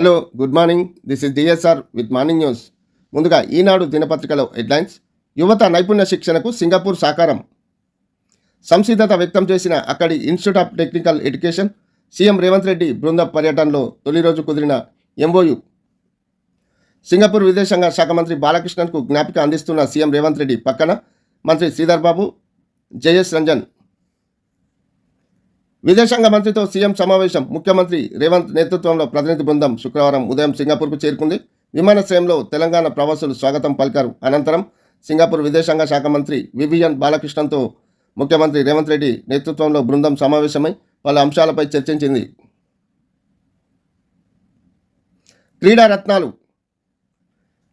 Hello good morning this is DSR with morning news ముందుగా ఈనాడు దినపత్రికలో headlines యువత నైపుణ్య శిక్షణకు సింగపూర్ సాకారం. సంసిద్ధత వ్యక్తం చేసిన అక్కడి institute of technical education CM Revanth Reddy బృంద పర్యటనలో తొలి రోజు కుదిరిన ఎంఓయు సింగపూర్ విదేశాంగ శాఖ మంత్రి బాలకృష్ణన్కు జ్ఞాపిక అందిస్తున్న సీఎం రేవంత్ రెడ్డి పక్కన మంత్రి శ్రీధర్ బాబు జయస్ రంజన్ విదేశాంగ మంత్రితో సీఎం సమావేశం. ముఖ్యమంత్రి రేవంత్ నేతృత్వంలో ప్రతినిధి బృందం శుక్రవారం ఉదయం సింగపూర్కు చేరుకుంది. విమానాశ్రయంలో తెలంగాణ ప్రవాసులు స్వాగతం పలికారు. అనంతరం సింగపూర్ విదేశాంగ శాఖ మంత్రి వివియన్ బాలకృష్ణన్తో ముఖ్యమంత్రి రేవంత్ రెడ్డి నేతృత్వంలో బృందం సమావేశమై పలు అంశాలపై చర్చించింది. క్రీడా రత్నాలు.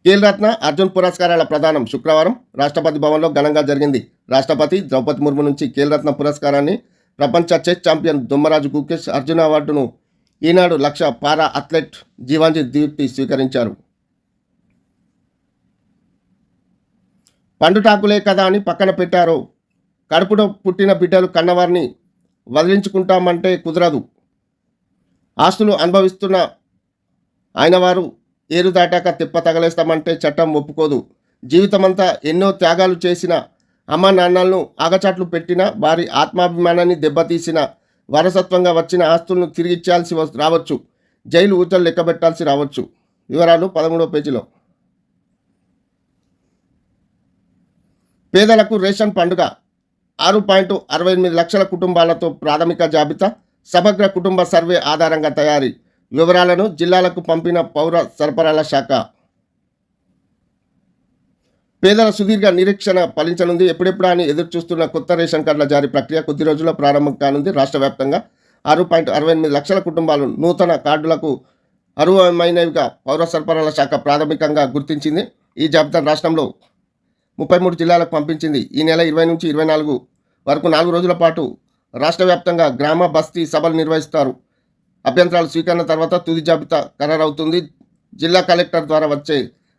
రత్న అర్జున్ పురస్కారాల ప్రదానం శుక్రవారం రాష్ట్రపతి భవన్లో ఘనంగా జరిగింది. రాష్ట్రపతి ద్రౌపది ముర్ము నుంచి కీలరత్న రత్న పురస్కారాన్ని ప్రపంచ చెస్ ఛాంపియన్ దుమ్మరాజు గుకేష్ అర్జున అవార్డును ఈనాడు లక్ష పారా అథ్లెట్ జీవాంజీ దీప్తి స్వీకరించారు. పండుటాకులే కదా అని పక్కన పెట్టారు. కడుపులో పుట్టిన బిడ్డలు కన్నవారిని వదిలించుకుంటామంటే కుదరదు. ఆస్తులు అనుభవిస్తున్న ఆయన వారు ఏరు దాటాక తిప్ప తగలేస్తామంటే చట్టం ఒప్పుకోదు. జీవితమంతా ఎన్నో త్యాగాలు చేసిన అమ్మ నాన్నలను ఆగచాట్లు పెట్టిన వారి ఆత్మాభిమానాన్ని దెబ్బతీసిన వారసత్వంగా వచ్చిన ఆస్తులను తిరిగి ఇచ్చాల్సి రావచ్చు. జైలు ఊచలు లెక్కబెట్టాల్సి రావచ్చు. వివరాలు పదమూడవ పేజీలో. పేదలకు రేషన్ పండుగ. ఆరు పాయింట్ అరవై ఎనిమిది లక్షల కుటుంబాలతో ప్రాథమిక జాబితా. సమగ్ర కుటుంబ సర్వే ఆధారంగా తయారీ. వివరాలను జిల్లాలకు పంపిన పౌర సరఫరాల శాఖ. పేదల సుదీర్ఘ నిరీక్షణ ఫలించనుంది. ఎప్పుడెప్పుడా అని ఎదురు చూస్తున్న కొత్త రేషన్ కార్డుల జారీ ప్రక్రియ కొద్ది రోజుల్లో ప్రారంభం కానుంది. రాష్ట్ర వ్యాప్తంగా ఆరు పాయింట్ అరవై ఎనిమిది లక్షల కుటుంబాలు నూతన కార్డులకు అర్హమైనవిగా పౌర సరఫరాల శాఖ ప్రాథమికంగా గుర్తించింది. ఈ జాబితాను రాష్ట్రంలో ముప్పై మూడు జిల్లాలకు పంపించింది. ఈ నెల ఇరవై నుంచి ఇరవై నాలుగు వరకు నాలుగు రోజుల పాటు రాష్ట్ర వ్యాప్తంగా గ్రామ బస్తీ సభలు నిర్వహిస్తారు. అభ్యంతరాలు స్వీకరణ తర్వాత తుది జాబితా ఖరారవుతుంది. జిల్లా కలెక్టర్ ద్వారా వచ్చే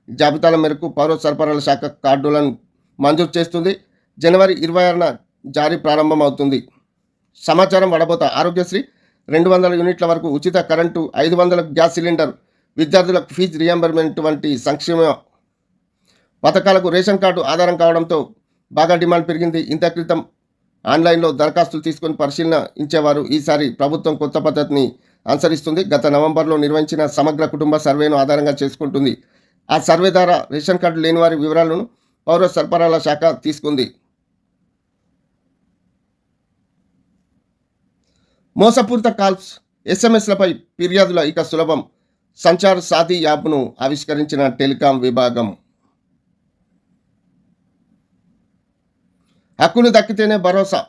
జాబితాల మేరకు పౌర సరఫరాల శాఖ కార్డులను మంజూరు చేస్తుంది. జనవరి ఇరవై ఆరున జారీ ప్రారంభమవుతుంది. సమాచారం వడబోత ఆరోగ్యశ్రీ రెండు వందల యూనిట్ల వరకు ఉచిత కరెంటు ఐదు వందల గ్యాస్ సిలిండర్ విద్యార్థులకు ఫీజు రియంబర్మెంట్ వంటి సంక్షేమ పథకాలకు రేషన్ కార్డు ఆధారం కావడంతో బాగా డిమాండ్ పెరిగింది. ఇంత క్రితం ఆన్లైన్లో దరఖాస్తులు తీసుకొని పరిశీలన ఇచ్చేవారు ఈసారి ప్రభుత్వం కొత్త పద్ధతిని అనుసరిస్తుంది. గత నవంబర్లో నిర్వహించిన సమగ్ర కుటుంబ సర్వేను ఆధారంగా చేసుకుంటుంది. ఆ సర్వే ద్వారా రేషన్ కార్డు లేని వారి వివరాలను పౌర సరఫరాల శాఖ తీసుకుంది. మోసపూరిత కాల్స్ ఎస్ఎంఎస్లపై ఫిర్యాదుల ఇక సులభం. సంచార్ సాధి యాప్ను ఆవిష్కరించిన టెలికాం విభాగం. హక్కులు దక్కితేనే భరోసా.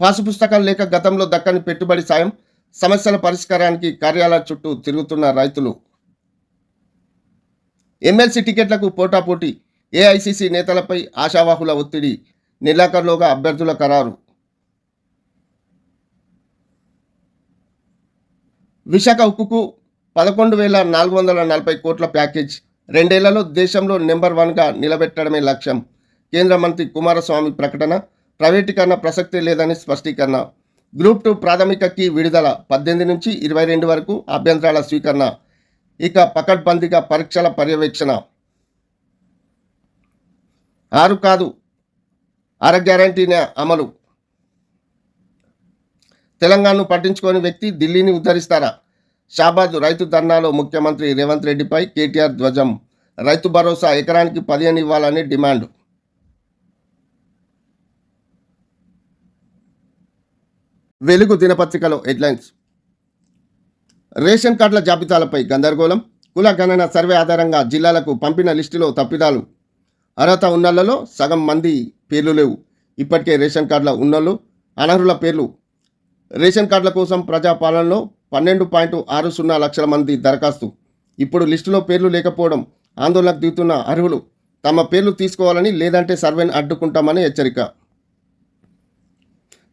పాసు పుస్తకాలు లేక గతంలో దక్కని పెట్టుబడి సాయం సమస్యల పరిష్కారానికి కార్యాలయ చుట్టూ తిరుగుతున్న రైతులు. ఎమ్మెల్సీ టికెట్లకు పోటాపోటీ ఏఐసిసి నేతలపై ఆశావాహుల ఒత్తిడి నెలాఖరులోగా అభ్యర్థుల ఖరారు. విశాఖ ఉక్కుకు పదకొండు వేల నాలుగు వందల నలభై కోట్ల ప్యాకేజ్ రెండేళ్ళలో దేశంలో నెంబర్ వన్గా నిలబెట్టడమే లక్ష్యం. కేంద్ర మంత్రి కుమారస్వామి ప్రకటన ప్రైవేటీకరణ ప్రసక్తే లేదని స్పష్టీకరణ. గ్రూప్ టూ ప్రాథమిక కీ విడుదల పద్దెనిమిది నుంచి ఇరవై రెండు వరకు అభ్యంతరాల స్వీకరణ. ఇక పకడ్బందీగా పరీక్షల పర్యవేక్షణ. ఆరు కాదు అర గ్యారంటీనే అమలు. తెలంగాణను పట్టించుకోని వ్యక్తి ఢిల్లీని ఉద్ధరిస్తారా? షాబాద్ రైతు ధర్నాలో ముఖ్యమంత్రి రేవంత్ రెడ్డిపై కేటీఆర్ ధ్వజం. రైతు భరోసా ఎకరానికి పదిహేను ఇవ్వాలని డిమాండ్. వెలుగు దినపత్రికలో హెడ్లైన్స్. రేషన్ కార్డుల జాబితాలపై గందరగోళం కుల గణన సర్వే ఆధారంగా జిల్లాలకు పంపిన లిస్టులో తప్పిదాలు. అర్హత ఉన్నళ్ళలో సగం మంది పేర్లు లేవు. ఇప్పటికే రేషన్ కార్డుల ఉన్నోళ్ళు అనర్హుల పేర్లు. రేషన్ కార్డుల కోసం ప్రజాపాలనలో పన్నెండు పాయింట్ ఆరు సున్నా లక్షల మంది దరఖాస్తు. ఇప్పుడు లిస్టులో పేర్లు లేకపోవడం ఆందోళనకు దిగుతున్న అర్హులు. తమ పేర్లు తీసుకోవాలని లేదంటే సర్వేను అడ్డుకుంటామని హెచ్చరిక.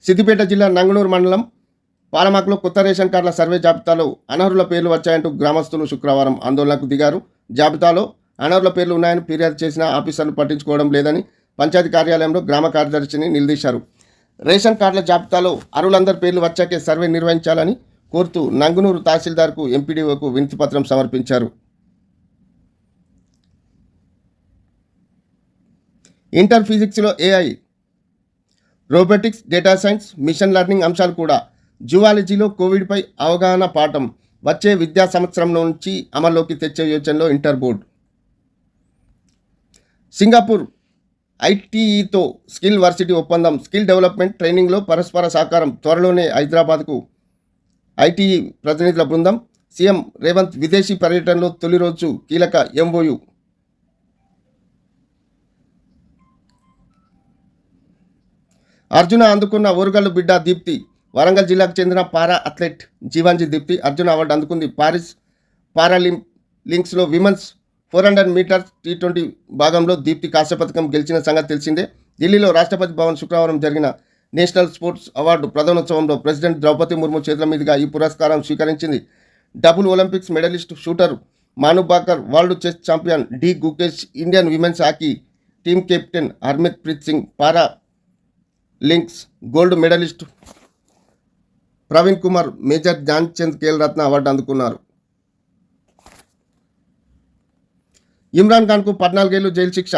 సిద్దిపేట జిల్లా నంగనూరు మండలం పాలమాకులో కొత్త రేషన్ కార్డుల సర్వే జాబితాలో అనర్హుల పేర్లు వచ్చాయంటూ గ్రామస్తులు శుక్రవారం ఆందోళనకు దిగారు. జాబితాలో అనర్హుల పేర్లు ఉన్నాయని ఫిర్యాదు చేసిన ఆఫీసర్లు పట్టించుకోవడం లేదని పంచాయతీ కార్యాలయంలో గ్రామ కార్యదర్శిని నిలదీశారు రేషన్ కార్డుల జాబితాలో అరులందరి పేర్లు వచ్చాకే సర్వే నిర్వహించాలని కోరుతూ నంగునూరు తహసీల్దార్కు ఎంపీడీఓకు వినతిపత్రం సమర్పించారు. ఇంటర్ ఫిజిక్స్లో AI robotics data science machine learning అంశాలు కూడా జువాలజీలో కోవిడ్పై అవగాహన పాఠం వచ్చే విద్యా సంవత్సరం నుంచి అమల్లోకి తెచ్చే యోచనలో ఇంటర్ బోర్డు సింగపూర్ ఐటీఈతో స్కిల్ వర్సిటీ ఒప్పందం స్కిల్ డెవలప్మెంట్ ట్రైనింగ్లో పరస్పర సహకారం త్వరలోనే హైదరాబాద్కు ఐటీఈ ప్రతినిధుల బృందం సీఎం రేవంత్ విదేశీ పర్యటనలో తొలి రోజు కీలక ఎంఓయు. అర్జున అందుకున్న ఓరుగల్లు బిడ్డ దీప్తి వరంగల్ జిల్లాకు చెందిన para athlete Jeevanji Deepthi Arjun award అందుకుంది. పారిస్ పారాలిం లింక్స్లో women's four hundred meters T twenty భాగంలో దీప్తి కాంస్య పథకం గెలిచిన సంగతి తెలిసిందే. ఢిల్లీలో రాష్ట్రపతి భవన్ శుక్రవారం జరిగిన నేషనల్ స్పోర్ట్స్ అవార్డు ప్రధానోత్సవంలో ప్రెసిడెంట్ ద్రౌపది ముర్ము చేతుల మీదుగా ఈ పురస్కారం స్వీకరించింది. Double Olympics medalist shooter Manu Bhaker world chess champion D Gukesh Indian women's hockey team captain Harmanpreet Singh Paralympics gold medalist Praveen Kumar major Dhyanchand Khel Ratna award అందుకున్నారు. ఇమ్రాన్ ఖాన్కు పద్నాలుగేళ్ళు jail శిక్ష.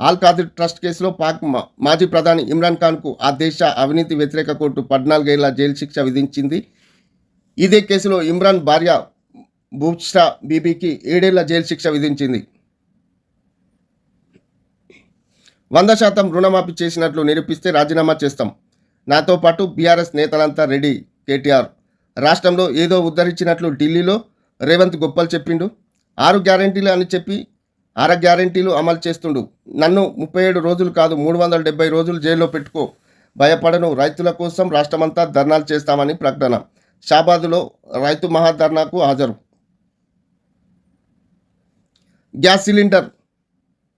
Al Qadir trust కేసులో పాక్ మాజీ ప్రధాని ఇమ్రాన్ ఖాన్కు ఆ దేశ అవినీతి వ్యతిరేక కోర్టు పద్నాలుగేళ్ళ జైలు శిక్ష విధించింది. ఇదే కేసులో ఇమ్రాన్ భార్య బూష్రా బీబీకి ఏడేళ్ళ జైలు శిక్ష విధించింది. వంద శాతం రుణమాఫీ చేసినట్లు నిరూపిస్తే రాజీనామా చేస్తాం. నాతో పాటు బీఆర్ఎస్ నేతలంతా రెడీ. కేటీఆర్. రాష్ట్రంలో ఏదో ఉద్ధరించినట్లు ఢిల్లీలో రేవంత్ గొప్పలు చెప్పిండు. ఆరు గ్యారెంటీలు అని చెప్పి అర గ్యారెంటీలు అమలు చేస్తుండు. నన్ను ముప్పై ఏడు రోజులు కాదు మూడు వందల డెబ్బై రోజులు జైల్లో పెట్టుకో. భయపడను. రైతుల కోసం రాష్ట్రమంతా ధర్నాలు చేస్తామని ప్రకటన. షాబాదులో రైతు మహాధర్నాకు హాజరు. గ్యాస్ సిలిండర్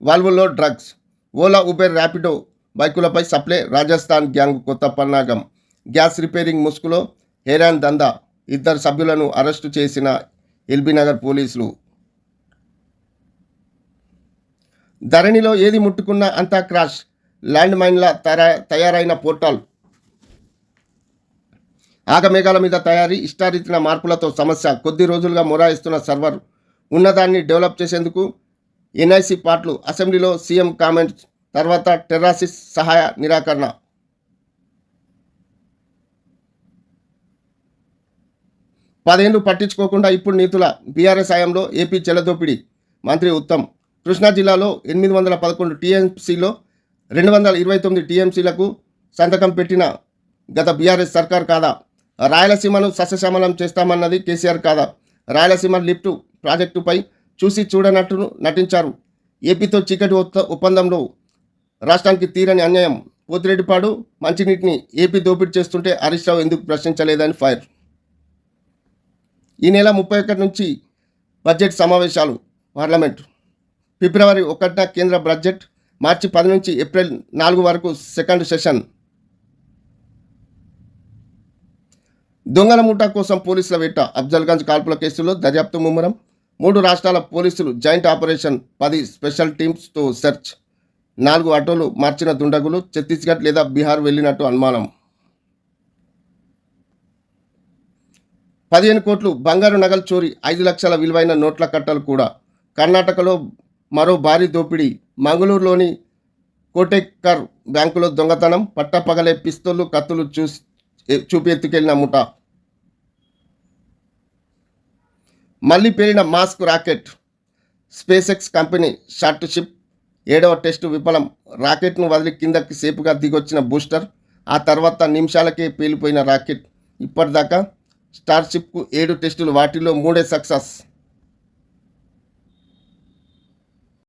వాల్వులో డ్రగ్స్. ఓలా ఉబెర్ ర్యాపిడో బైకులపై సప్లై రాజస్థాన్ గ్యాంగ్ కొత్త పన్నాగం. గ్యాస్ రిపేరింగ్ ముసుగులో హేరాన్ దందా ఇద్దరు సభ్యులను అరెస్టు చేసిన ఎల్బీనగర్ పోలీసులు. ధరణిలో ఏది ముట్టుకున్నా అంతా క్రాష్. ల్యాండ్ మైన్ల తయారైన పోర్టల్. ఆగమేఘాల మీద తయారీ ఇష్టారీతిన మార్పులతో సమస్య. కొద్ది రోజులుగా మొరాయిస్తున్న సర్వర్ ఉన్నదాన్ని డెవలప్ చేసేందుకు ఎన్ఐసి పార్ట్లు అసెంబ్లీలో సీఎం కామెంట్స్ తర్వాత టెర్రాసిస్ సహాయ నిరాకరణ. పదేళ్ళు పట్టించుకోకుండా ఇప్పుడు నీతుల బీఆర్ఎస్ హయాంలో ఏపీ చెలదోపిడి. మంత్రి ఉత్తమ్. కృష్ణా జిల్లాలో ఎనిమిది వందల పదకొండు టీఎంసీలో రెండు వందల ఇరవై తొమ్మిది టీఎంసీలకు సంతకం పెట్టిన గత బీఆర్ఎస్ సర్కార్ కాదా? రాయలసీమను సస్యశ్యామలం చేస్తామన్నది కేసీఆర్ కాదా? రాయలసీమ లిఫ్ట్ ప్రాజెక్టుపై చూసి చూడనట్టు నటించారు. ఏపీతో చీకటి ఒప్పందంలో రాష్ట్రానికి తీరని అన్యాయం. పోతిరెడ్డిపాడు మంచినీటిని ఏపీ దోపిడీ చేస్తుంటే హరీష్ రావు ఎందుకు ప్రశ్నించలేదని ఫైర్ ఈ నెల ముప్పై ఒకటి నుంచి బడ్జెట్ సమావేశాలు పార్లమెంట్. ఫిబ్రవరి ఒకటిన కేంద్ర బడ్జెట్ మార్చి పది నుంచి ఏప్రిల్ నాలుగు వరకు సెకండ్ సెషన్. దొంగల ముఠా కోసం పోలీసుల వేట అఫ్జల్గంజ్ కాల్పుల కేసులో దర్యాప్తు ముమ్మరం. మూడు రాష్ట్రాల పోలీసులు జాయింట్ ఆపరేషన్ పది స్పెషల్ టీమ్స్తో సెర్చ్. నాలుగు ఆటోలు మార్చిన దుండగులు ఛత్తీస్గఢ్ లేదా బీహార్ వెళ్ళినట్టు అనుమానం. పదిహేను కోట్లు బంగారు నగలు చోరీ ఐదు లక్షల విలువైన నోట్ల కట్టలు కూడా. కర్ణాటకలో మరో భారీ దోపిడీ మంగళూరులోని కోటెక్కర్ బ్యాంకులో దొంగతనం పట్టపగలే పిస్తోళ్ళు కత్తులు చూసి చూపి ఎత్తుకెళ్ళిన ముఠా. మళ్ళీ పేరిన Musk rocket. SpaceX company starship ఏడవ టెస్టు విఫలం. రాకెట్ను వదిలి కిందకి సేపుగా దిగొచ్చిన బూస్టర్ ఆ తర్వాత నిమిషాలకే పేలిపోయిన రాకెట్. ఇప్పటిదాకా స్టార్షిప్కు ఏడు టెస్టులు వాటిలో మూడే సక్సెస్.